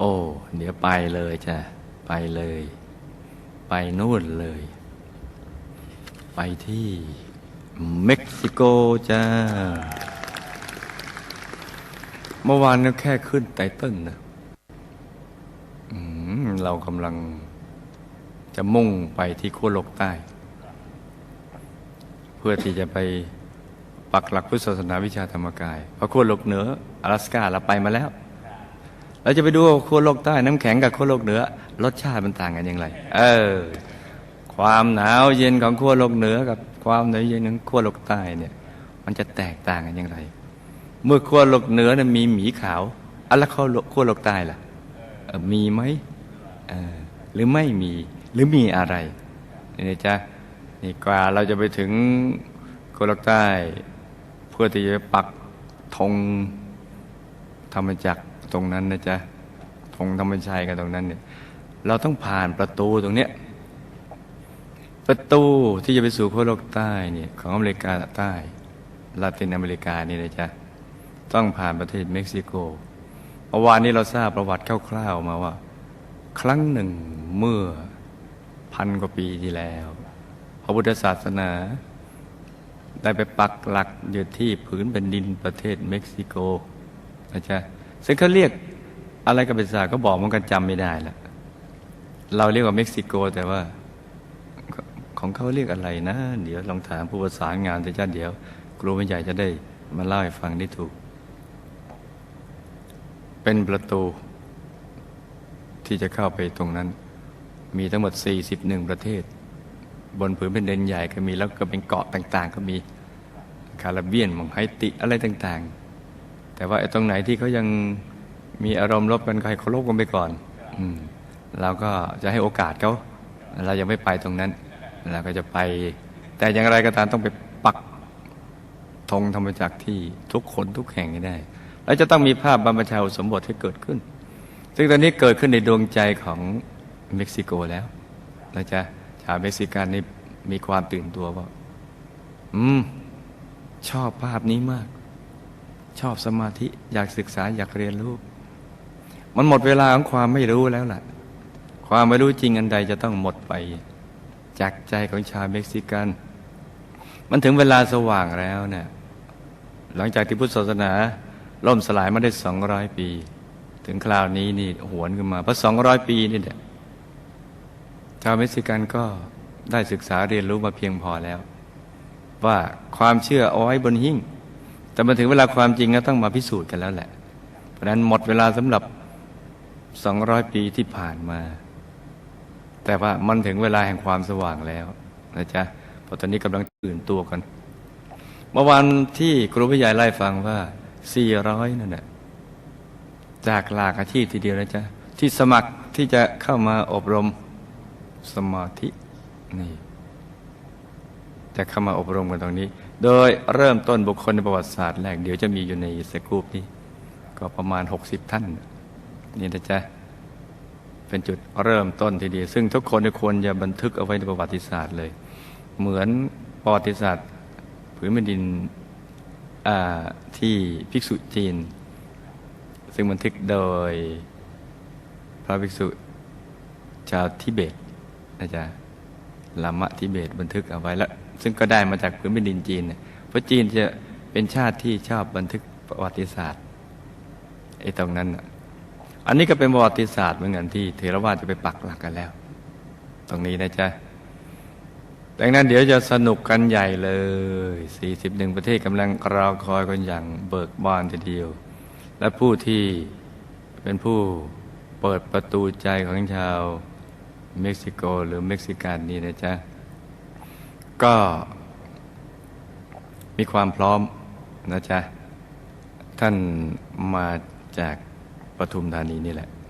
โอ้ เดี๋ยวไปเลยจ้ะ ไปเลย ไปนู่นเลย ไปที่เม็กซิโกจ้า เมื่อวานก็แค่ขึ้นไตเติ้ลนะเรากำลังจะมุ่งไปที่ขั้วโลกใต้ เพื่อที่จะไปปักหลักพุทธศาสนาวิชาธรรมกาย เพราะขั้วโลกเหนือ阿拉สกาเราไปมาแล้ว เราจะไปดูว่าขั้วโลกใต้น้ำแข็งกับขั้วโลกเหนือ รสชาติมันต่างกันอย่างไร เออ ความหนาวเย็นของขั้วโลกเหนือกับความหนาวเย็นของขั้วโลกใต้เนี่ย มันจะแตกต่างกันอย่างไร เมื่อขั้วโลกเหนือนะมีหมีขาวอะแล้วขั้วโลกขั้วโลกใต้ล่ะมีไหมหรือไม่มีหรือมีอะไรนี่จ้ะนี่กว่าเราจะไปถึงขั้วโลกใต้ เพื่อที่จะปักธงธรรมจักร ตรงนั้นนะจ๊ะธงธรรมชัยกันตรงนั้นเนี่ย เราต้องผ่านประตูตรงเนี้ยประตูที่จะไปสู่ขั้วโลกใต้เนี่ยของอเมริกาใต้ลาตินอเมริกานี่นะจ๊ะต้องผ่านประเทศเม็กซิโกเมื่อวานนี้เราทราบประวัติคร่าวๆมาว่า ครั้งหนึ่งเมื่อพันกว่าปีที่แล้ว พระพุทธศาสนา ได้ไปปักหลักอยู่ที่ผืนแผ่นดินประเทศเม็กซิโกนะจ๊ะ ซึ่งเขาเรียกอะไรกับเป็นศาสตร์ก็บอกมันกันจำไม่ได้ละเราเรียกว่าเม็กซิโก แต่ว่า ของเขาเรียกอะไรนะ เดี๋ยวลองถามผู้ประสานงานแต่จ้าเดี๋ยวครูไม่ใหญ่จะได้มาเล่าให้ฟังได้ถูก เป็นประตู ที่จะเข้าไปตรงนั้น มีทั้งหมด 41 ประเทศ บนผืนแผ่นดินใหญ่ก็มีแล้วก็เป็นเกาะต่าง ๆ ก็มีคาราเบียนมองไฮติอะไรต่าง ๆ แต่ว่าไอ้ตรงไหนที่เขายังมีอารมณ์ลบกันให้เคารพกันไปก่อนอืมเราก็จะให้โอกาสเขาเรายังไม่ไปตรงนั้นเราก็จะไป แต่อย่างไรก็ตามต้องไปปักธงธรรมจักรที่ทุกคนทุกแห่งให้ได้ แล้วจะต้องมีภาพบรรพชาสมบทให้เกิดขึ้น ซึ่งตอนนี้เกิดขึ้นในดวงใจของเม็กซิโกแล้วนะจ๊ะชาวเม็กซิกันนี่มีความตื่นตัวว่า อืม ชอบภาพนี้มาก ชอบสมาธิอยากศึกษาอยากเรียนรู้ มันหมดเวลาของความไม่รู้แล้วล่ะ ความไม่รู้จริงอันใดจะต้องหมดไป จากใจของชาวเม็กซิกัน มันถึงเวลาสว่างแล้วเนี่ยหลังจากที่พุทธศาสนาล่มสลายมาได้สองร้อยปี ถึงคราวนี้นี่หวนขึ้นมาเพราะสองร้อยปีนี่เนี่ยชาวเม็กซิกันก็ได้ศึกษาเรียนรู้มาเพียงพอแล้ว ว่าความเชื่อเอาไว้บนหิ้ง แต่มาถึงเวลาความจริงก็ต้องมาพิสูจน์กันแล้วแหละ เพราะนั้นหมดเวลาสำหรับสองร้อยปีที่ผ่านมา แต่ว่ามันถึงเวลาแห่งความสว่างแล้วนะจ๊ะเพราะตอนนี้กำลังตื่นตัวกันเมื่อวันที่ครูผู้ใหญ่ไล่ฟังว่า 400 นั่นแหละจากหลากอาชีพทีเดียวนะจ๊ะที่สมัครที่จะเข้ามาอบรมสมาธินี่ จะเข้ามาอบรมกันตรงนี้ โดยเริ่มต้นบุคคลในประวัติศาสตร์แรก เดี๋ยวจะมีอยู่ในสกูปนี้ ก็ประมาณ 60 ท่าน นี่นะจ๊ะ เป็นจุดเริ่มต้นทีเดียวซึ่งทุกคนควรจะบันทึกเอาไว้ในประวัติศาสตร์เลย เหมือนประวัติศาสตร์ผืนแผ่นดินที่ภิกษุจีน ซึ่งบันทึกโดยพระภิกษุชาวทิเบตนะจ๊ะลามะทิเบตบันทึกเอาไว้แล้ว ซึ่งก็ได้มาจากผืนแผ่นดินจีน เพราะจีนจะเป็นชาติที่ชอบบันทึกประวัติศาสตร์ไอ้ตรงนั้นอันนี้ก็เป็นประวัติศาสตร์เหมือนกันที่เทรวาสจะไปปักหลักกันแล้ว ตรงนี้นะจ๊ะดังนั้นเดี๋ยวจะสนุกกันใหญ่เลย 41 ประเทศกำลังรอคอยกันอย่างเบิกบานทีเดียว และผู้ที่เป็นผู้เปิดประตูใจของชาวเม็กซิโกหรือเม็กซิกันนี่นะจ๊ะ ก็มีความพร้อมนะจ๊ะ ท่านมาจากปทุมธานีนี่แหละ